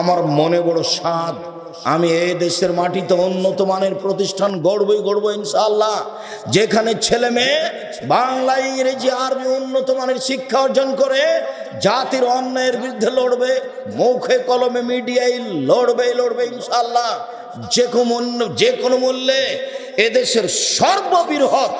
আমার মনে বড় স্বাদ। আমি এই দেশের মাটিতে উন্নত মানের প্রতিষ্ঠান গড়বই গড়ব ইনশাআল্লাহ। যেখানে ছেলে মেয়ে বাংলা ইংরেজি, আরবি উন্নত মানের শিক্ষা অর্জন করে, জাতির অন্যায়ের বিরুদ্ধে লড়বে, মুখে কলমে মিডিয়ায় লড়বে লড়বে ইনশাআল্লাহ। যে কোনো যে কোনো মূল্যে এদেশের সর্ববৃহৎ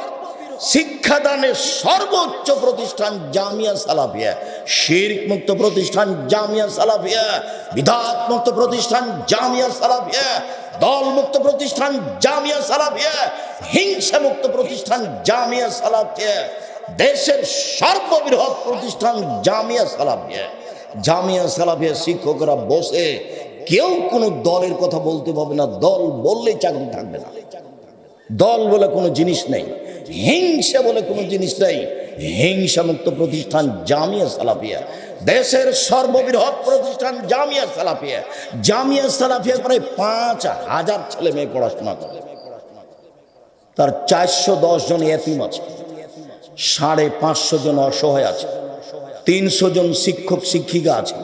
শিক্ষাদানের সর্বোচ্চ প্রতিষ্ঠান জামিয়া সালাফিয়া। শিরক মুক্ত প্রতিষ্ঠান জামিয়া সালাফিয়া। বিধাত মুক্ত প্রতিষ্ঠান জামিয়া সালাফিয়া। দল মুক্ত প্রতিষ্ঠান জামিয়া সালাফিয়া। হিংসা মুক্ত প্রতিষ্ঠান জামিয়া সালাফিয়া। দেশের সর্ববৃহৎ প্রতিষ্ঠান জামিয়া সালাফিয়া। জামিয়া সালাফিয়া শিক্ষকরা বসে কেউ কোনো দলের কথা বলতে পারবে না। দল বললে চাকরি থাকবে না। দল বলে কোনো জিনিস নেই। হিংসা বলে কোনো জিনিস নেই। হিংসা মুক্ত প্রতিষ্ঠান জামিয়া সালাফিয়া। দেশের সর্ববৃহৎ প্রতিষ্ঠান জামিয়া সালাফিয়া। জামিয়া সালাফিয়া প্রায় পাঁচ হাজার ছেলে মেয়ে পড়াশোনা করে। তার চারশো দশ জন এতিম আছে। সাড়ে পাঁচশো জন অসহায় আছে। তিনশো জন শিক্ষক, শিক্ষিকা আছে।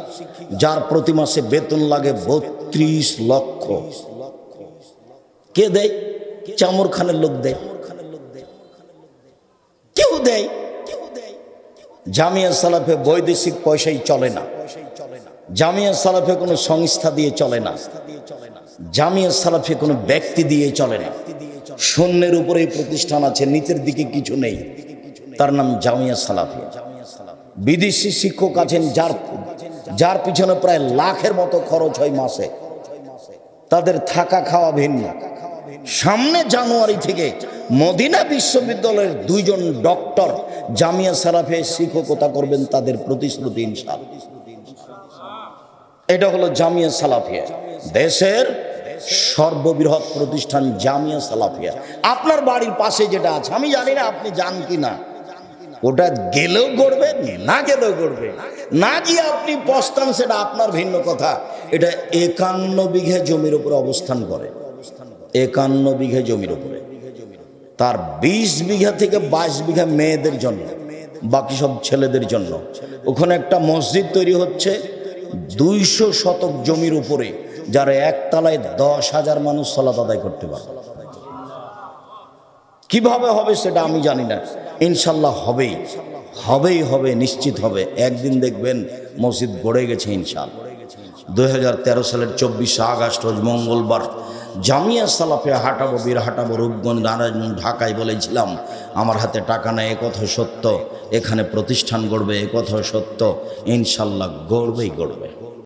যার প্রতি মাসে বেতন লাগে বত্রিশ লক্ষ। কে দেয়? চামর খানের লোক দেয়। কেউ দেয়। জামিয়া সালাফে বৈদেশিক পয়সাই চলে না। জামিয়া সালাফে কোনো সংস্থা দিয়ে চলে না। জামিয়া সালাফে কোনো ব্যক্তি দিয়ে চলে না। শূন্যের উপরে প্রতিষ্ঠান আছে, নিচের দিকে কিছু নেই। তার নাম জামিয়া সালাফে। বিদেশি শিক্ষক আছেন যার যার পিছনে প্রায় লাখের মতো খরচ হয় মাসে। তাদের থাকা খাওয়া ভিন্ন। সামনে জানুয়ারি থেকে মদিনা বিশ্ববিদ্যালয়ের দুইজন ডক্টর জামিয়া সালাফে শিক্ষকতা করবেন তাদের প্রতিশ্রুতি এটা হলো জামিয়া সালাফিয়া। দেশের সর্ববৃহৎ প্রতিষ্ঠান জামিয়া সালাফিয়া। আপনার বাড়ির পাশে যেটা আছে, আমি জানি না আপনি যান কি না ওটা গেলেও গড়বে, না গেলেও গড়বে। না গিয়ে আপনি পস্তান, সেটা আপনার ভিন্ন কথা। এটা একান্ন বিঘে জমির উপরে অবস্থান করে। একান্ন বিঘে জমির উপরে। তার বিশ বিঘা থেকে বাইশ বিঘা মেয়েদের জন্য, বাকি সব ছেলেদের জন্য। ওখানে একটা মসজিদ তৈরি হচ্ছে, দুইশো শতক জমির উপরে, যার একতলায় দশ হাজার মানুষ সলাত আদায় করতে পারবে। কীভাবে হবে সেটা আমি জানি না। ইনশাল্লাহ হবেই। হবেই হবে, নিশ্চিত হবে। একদিন দেখবেন মসজিদ গড়ে গেছে ইনশাল্লাহ। দুই সালের চব্বিশে আগস্ট, রোজ মঙ্গলবার জামিয়া সালাফে হাঁটাবো, বীর হাঁটাবো, রূপগঞ্জ নারায়ণ ঢাকায় বলেছিলাম, আমার হাতে টাকা নেয় একথা সত্য। এখানে প্রতিষ্ঠান গড়বে একথা সত্য। ইনশাল্লাহ গড়বেই গড়বে।